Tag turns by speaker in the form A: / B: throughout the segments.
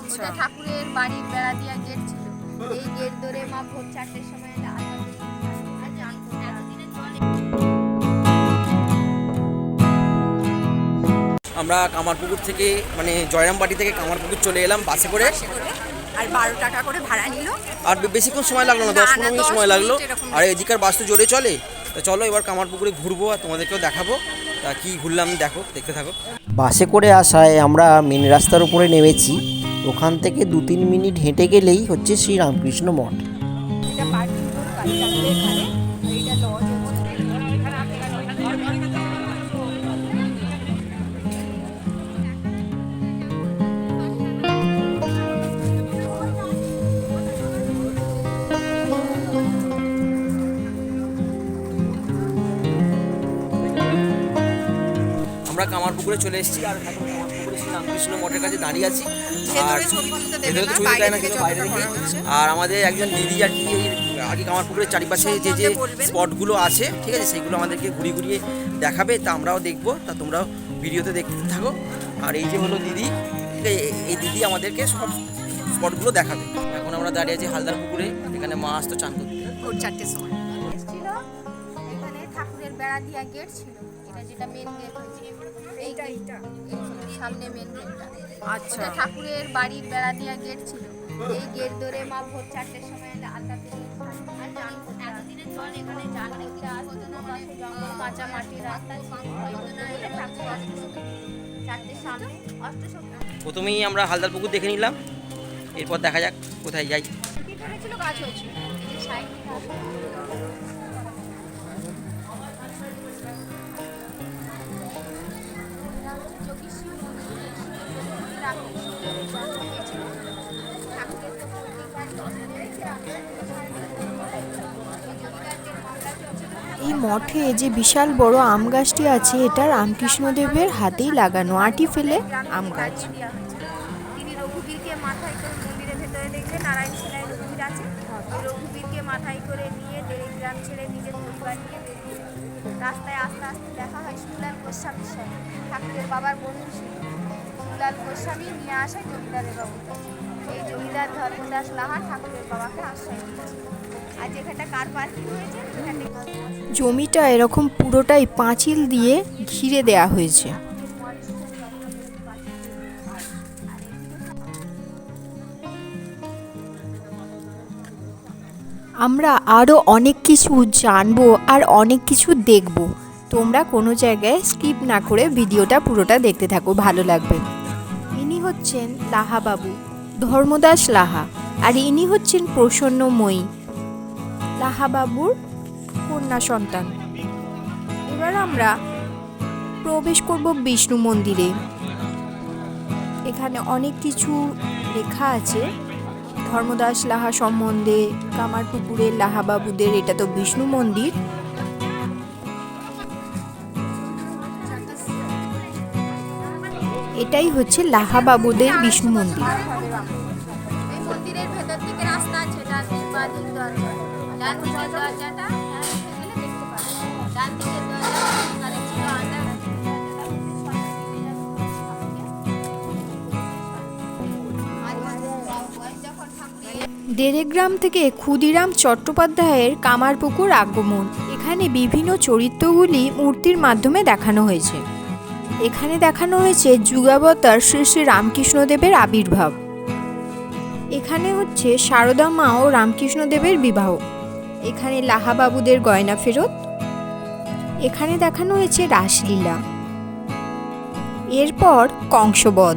A: আচ্ছা।
B: ওটা ঠাকুরের বাড়ির বেড়া দিয়া গেট ছিল। এই গেট ধরে মা ভোর চারটের সময়
C: আমরা কামারপুকুর থেকে মানে জয়রামবাটি থেকে কামারপুকুর চলে এলাম বাসে করে।
A: আর বারো টাকা করে ভাড়া নিল।
C: আর বেশিক্ষণ সময় লাগল না দশ পনেরো মিনিট সময় লাগল। আর এদিকার বাস তো জোরে চলে। তা চলো এবার কামারপুকুরে ঘুরবো আর তোমাদেরকেও দেখাবো। তা কি ঘুরলাম দেখো দেখতে থাকো। বাসে করে আসায় আমরা মেন রাস্তার উপরে নেমেছি। ওখান থেকে দু তিন মিনিট হেঁটে গেলেই হচ্ছে শ্রী রামকৃষ্ণ মঠ। আমরা কামারপুকুরে চলে এসেছি আর এখন কামারপুকুরে শ্রী রামকৃষ্ণ মঠের কাছে দাঁড়িয়ে আছি। আর আমাদের একজন দিদি আর কি এই আগে কামারপুকুরের চারিপাশে যে যে স্পটগুলো আছে ঠিক আছে সেগুলো আমাদেরকে ঘুরিয়ে ঘুরিয়ে দেখাবে তা আমরাও দেখব তা তোমরাও ভিডিওতে দেখতে থাকো। আর এই যে হলো দিদি এই- দিদি আমাদেরকে সব স্পটগুলো দেখাবে। এখন আমরা দাঁড়িয়ে আছি হালদার পুকুরে এখানে মা আসতো চান করতে।
A: ভোর চারটের সময়।
B: ছিল এখানে ঠাকুরের বেড়া দিয়া গেট ছিল এটা যেটা মেন গেট এইটা। এইটা সামনে মেন গেটটা
A: আচ্ছা।
B: ঠাকুরের বাড়ির বেড়া দিয়া গেট ছিল। এই গেট ধরে মা ভোর চারটের সময় আলতা দিলেন। আর জল এখানে জান দেখতে আসতো না পাশে কাঁচা মাটি রাস্তা ছিল না এটা ঠাকুর চারটের সামনে অষ্টসপ্তমী।
C: প্রথমেই আমরা হালদার পুকুর দেখে নিলাম। এরপর দেখা যাক কোথায় যাই।
B: কি গাছ হয়েছিল সাইড এই
D: মঠে যে বিশাল বড় আম গাছটি আছে এটা রামকৃষ্ণদেবের হাতেই লাগানো আটি ফেলে আম গাছ।
B: তিনি রঘুবীরকে মাথায় করে মন্দিরের ভেতরে দেখলে নারায়ণ সেনায় রঘুবীর আছে। রঘুবীরকে মাথায় করে নিয়ে দেড় গ্রাম ছেড়ে নিজের পরিবার নিয়ে রাস্তায় আস্তে আস্তে দেখা হয় সুলাল গোস্বামীর ঠাকুরের বাবার বন্ধু ছিল সুলাল গোস্বামী নিয়ে আসায় জমিদারের বাবুর কাছে এই জমিদার ধর্মদাস লাহা ঠাকুরের বাবাকে আশ্রয় আর যেখানটা কার পার্কিং হয়েছে
D: জমিটা এরকম পুরোটাই পাঁচিল দিয়ে ঘিরে দেয়া হয়েছে। আমরা আরও অনেক কিছু জানব আর অনেক কিছু দেখব। তোমরা কোনো জায়গায় স্কিপ না করে ভিডিওটা পুরোটা দেখতে থাকো, ভালো লাগবে। হচ্ছেন লাহা বাবু ধর্মদাস লাহা, আর ইনি হচ্ছেন প্রসন্নময়ী লাহা বাবুর কন্যা সন্তান। এবার আমরা প্রবেশ করব বিষ্ণু মন্দিরে। এখানে অনেক কিছু লেখা আছে। ধর্মদাস লাহা সম্বন্ধে কামারপুকুরের লাহা বাবুদের এটা তো বিষ্ণু মন্দির। এটাই হচ্ছে লাহা বাবুদের বিষ্ণু মন্দির।
B: এই মন্দিরের ভেতর থেকে রাস্তা আছে ডান দিক বা দিক দরজা। ডান দিকের দরজাটা ডান দিকে গেলে দেখতে পাবে ডান দিকের দরজা ওখানে ছিল আন্ডার যখন ঠাকুরের
D: দেরেগ্রাম থেকে ক্ষুদিরাম চট্টোপাধ্যায়ের কামারপুকুর আগমন। এখানে বিভিন্ন চরিত্রগুলি মূর্তির মাধ্যমে দেখানো হয়েছে। এখানে দেখানো হয়েছে যুগাবতার শ্রী শ্রী রামকৃষ্ণদেবের আবির্ভাব। এখানে হচ্ছে শারদা মা ও রামকৃষ্ণদেবের বিবাহ। এখানে লাহাবাবুদের গয়না ফেরত। এখানে দেখানো হয়েছে রাসলীলা। এরপর কংসবধ।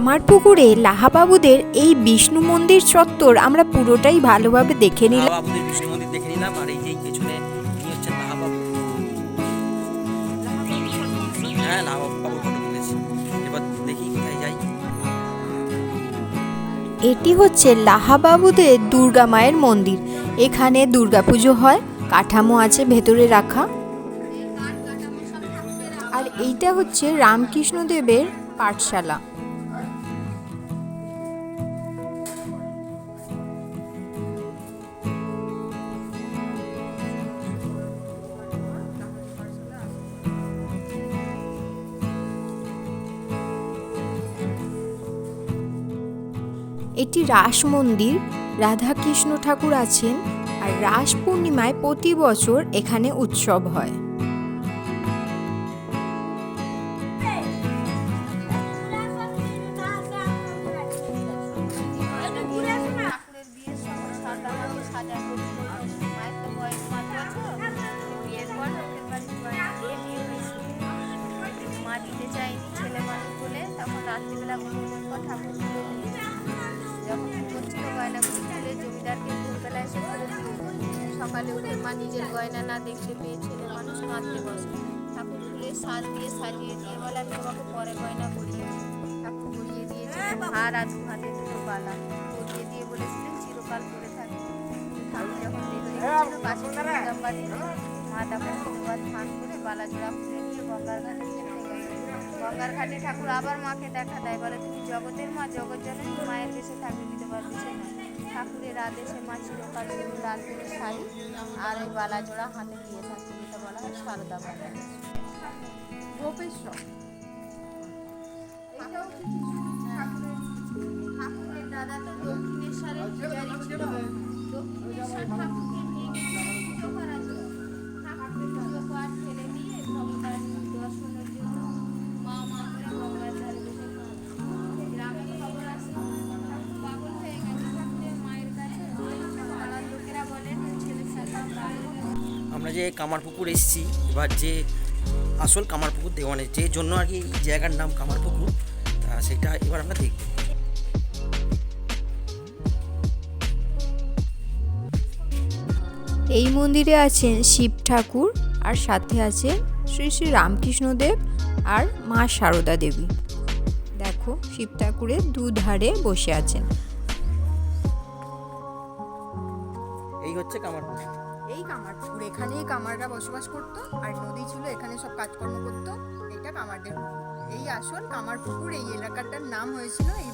D: কামারপুকুরে লাহাবাবুদের এই বিষ্ণু মন্দির চত্বর আমরা পুরোটাই ভালোভাবে দেখে নিলাম।
C: বাবুদের বিষ্ণু মন্দির দেখে নিলাম আর এই যে পেছনে ইনি হচ্ছেন লাহাবাবু। হ্যাঁ লাহাবাবু ফটো তুলেছি। এবার দেখি কোথায় যাই।
D: এটি হচ্ছে লাহাবাবুদের দুর্গা মায়ের মন্দির। এখানে দুর্গাপুজো হয় কাঠামো আছে ভেতরে রাখা। আর এইটা হচ্ছে রামকৃষ্ণদেবের পাঠশালা। এটি রাস মন্দির। রাধাকৃষ্ণ ঠাকুর আছেন আর রাস পূর্ণিমায় প্রতি বছর এখানে উৎসব হয়।
B: মা দিতে চায়নি ছেলে মানুষ বলে, তখন রাত্রিবেলা ঠাকুর যখন করছিল গয়নাগুলি তুলে জমিদারকে ভোরবেলা এসে করে দিয়ে দেয়। সকালে উঠে মা নিজের গয়না না দেখতে পেয়ে ছেলে মানুষ কাঁদতে বসে ঠাকুর ফুলের সাজ দিয়ে সাজিয়ে দিয়ে বলে, আমি তোমাকে পরে গয়না পরিয়ে। ঠাকুর পরিয়ে দিয়েছে হার আর দু দুটো বালা পরিয়ে দিয়ে বলেছিলেন, চিরকাল পরে থাকবে ঠাকুর যখন কাছে চুড়িদাম মা তখন দুবার স্নান করে বালা জোড়া খুলে নিয়ে গঙ্গার ঘাটে গঙ্গার ঘাটে ঠাকুর আবার মাকে দেখা দেয়, বলে, তুমি জগতের মা, জগৎ জননী মায়ের বেশে থাকবে বিধবার বেশে না ঠাকুরের আদেশে মা চিরকাল লাল করে শাড়ি আর ওই বালা জোড়া হাতে দিয়ে থাকতে বলা হয় সারদা বালা
A: গোপেশ্বর।
C: আমরা যে কামারপুকুর এসেছি এবার যে আসল কামারপুকুর দেওয়ানের যে জন্য আর কি এই জায়গার নাম কামারপুকুর আহ, সেটা এবার আমরা দেখব।
D: এই মন্দিরে আছেন শিব ঠাকুর আর সাথে আছেন শ্রী শ্রী রামকৃষ্ণদেব আর মা সারদা দেবী। দেখো শিব ঠাকুরের দুধারে বসে আছেন।
C: এই হচ্ছে কামারপুকুর।
A: কামারপুকুর এখানেই কামাররা বসবাস করত আর নদী ছিল, এখানে সব কাজকর্ম করত। এটা কামারদের এই আসল কামারপুকুর এই এলাকাটার নাম হয়েছিল এই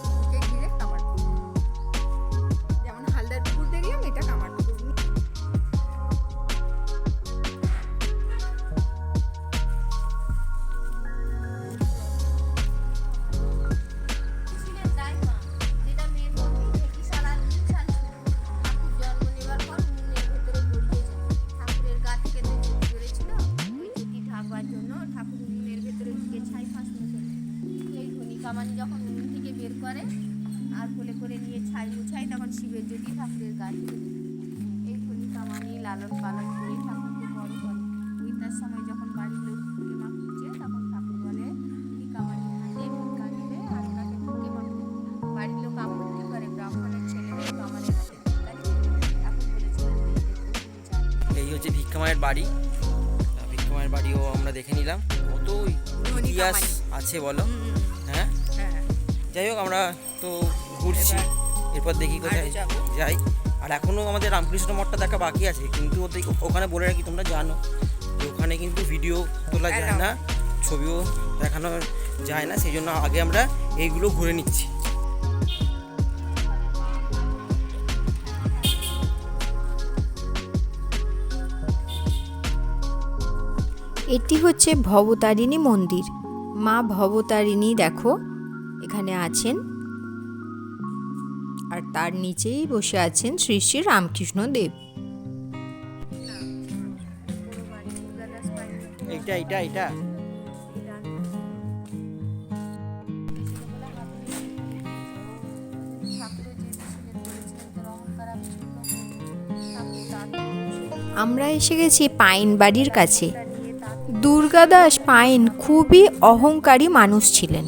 B: থেকে বের করে আর কোলে করে নিয়ে ছাই মুছায় তখন শিবের জ্যোতি ঠাকুরের গা থেকে বের হয়। এই ধনী কামানি লালন পালন করে ঠাকুরকে বড় করে। তার সময় যখন বাড়ির লোক মা তখন ঠাকুর বলে কামানি ভিক্ষা দিলে আর ওনাকে ঢুকে মা বাড়ির লোক আপত্তি করে ব্রাহ্মণের ছেলে এই
C: হচ্ছে ভিক্ষা মায়ের বাড়ি। আহ, ভিক্ষা মায়ের বাড়িও আমরা দেখে নিলাম। কত ইতিহাস আছে বলো? যাই হোক আমরা তো ঘুরছি। এরপর দেখি কোথায়
A: আরও
C: যাই। আর এখনও আমাদের রামকৃষ্ণ মঠটা দেখা বাকি আছে কিন্তু ওতে ওখানে বলে রাখি তোমরা জানো যে ওখানে কিন্তু ভিডিও তোলা যায় না ছবিও দেখানো যায় না সেই জন্য আগে আমরা এইগুলো ঘুরে নিচ্ছি।
D: এটি হচ্ছে ভবতারিণী মন্দির। মা ভবতারিণী দেখো। এখানে আছেন। আর তার নিচেই বসে আছেন শ্রী শ্রী রামকৃষ্ণ দেব। আমরা এসে গেছি পাইন বাড়ির কাছে। দুর্গাদাস পাইন খুবই অহংকারী মানুষ ছিলেন।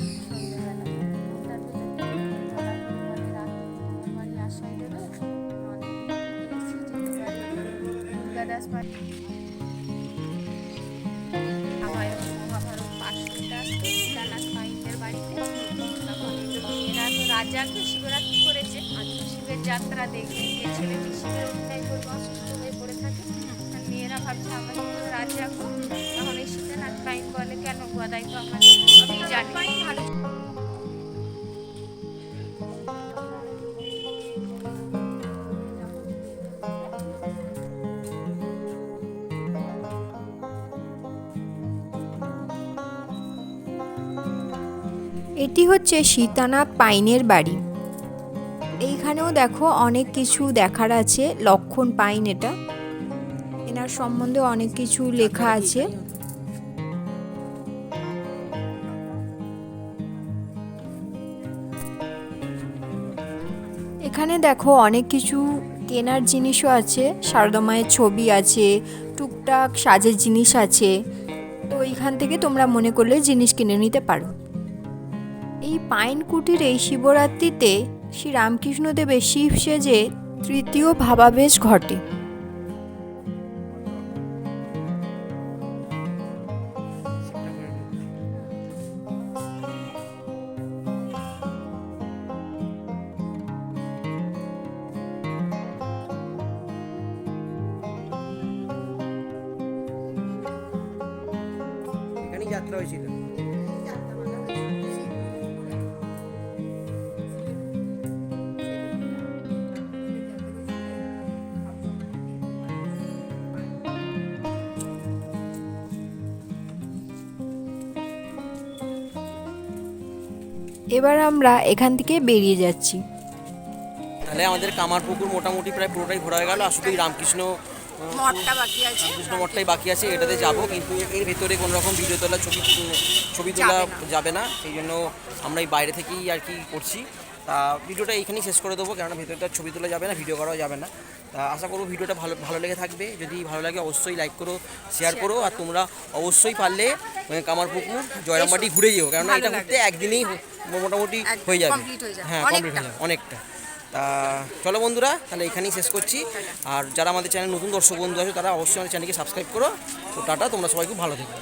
B: রাজাকে শিবরাত্রি করেছে? শিবের যাত্রা দেখতে গিয়ে ছেলেটি শিবের অভিনয় করবে অসুস্থ হয়ে পড়ে থাকে। মেয়েরা ভাবছে, আমরা কি করে তখন এই শীতনাথ পাইন বলে, কেন গদাই তো আমাদের, আমি জানি
D: এটি হচ্ছে সীতানাথ পাইনের বাড়ি। এইখানেও দেখো অনেক কিছু দেখার আছে, লক্ষণ পাইন এটা। এনার সম্বন্ধে অনেক কিছু লেখা আছে। এখানে দেখো অনেক কিছু কেনার জিনিসও আছে সারদা মায়ের ছবি আছে, টুকটাক সাজের জিনিস আছে। তো এইখান থেকে তোমরা মনে করলে জিনিস কিনে নিতে পারো। এই পাইন কুটির এই শিবরাত্রিতে শ্রী রামকৃষ্ণদেবের শিব সেজে তৃতীয় ভাবাবেশ ঘটে।
C: যাত্রা হয়েছিল।
D: এবার আমরা এখান থেকে বেরিয়ে যাচ্ছি।
C: তাহলে আমাদের কামারপুকুর মোটামুটি প্রায় পুরোটাই ঘোরা হয়ে গেল। আর শুধু রামকৃষ্ণ
A: মঠটা বাকি আছে।
C: রামকৃষ্ণ মঠটাই বাকি আছে এটাতে যাব। কিন্তু এর ভেতরে কোনো রকম ভিডিও তোলা ছবি ছবি তোলা
A: যাবে না।
C: সেই জন্য আমরা এই বাইরে থেকেই আর কি করছি। তা ভিডিওটা এইখানেই শেষ করে দেবো কেননা ভেতরটা ছবি তোলা যাবে না ভিডিও করাও যাবে না। তা আশা করব ভিডিওটা ভালো ভালো লেগে থাকবে। যদি ভালো লাগে অবশ্যই লাইক করো শেয়ার করো আর তোমরা অবশ্যই পারলে কামারপুকুর জয়রামবাটি ঘুরে যেও। কেননা এটা ঘুরতে। একদিনেই মোটামুটি
A: হয়ে যাবে।
C: হয়ে কমপ্লিট
A: অনেকটা।
C: হয়ে যাবে। অনেকটা। তা চলো বন্ধুরা তাহলে এখানেই শেষ করছি। আর যারা আমাদের চ্যানেল নতুন দর্শক বন্ধু আছে তারা অবশ্যই আমাদের চ্যানেলকে সাবস্ক্রাইব করো। তো টাটা তোমরা সবাই খুব ভালো থেকো।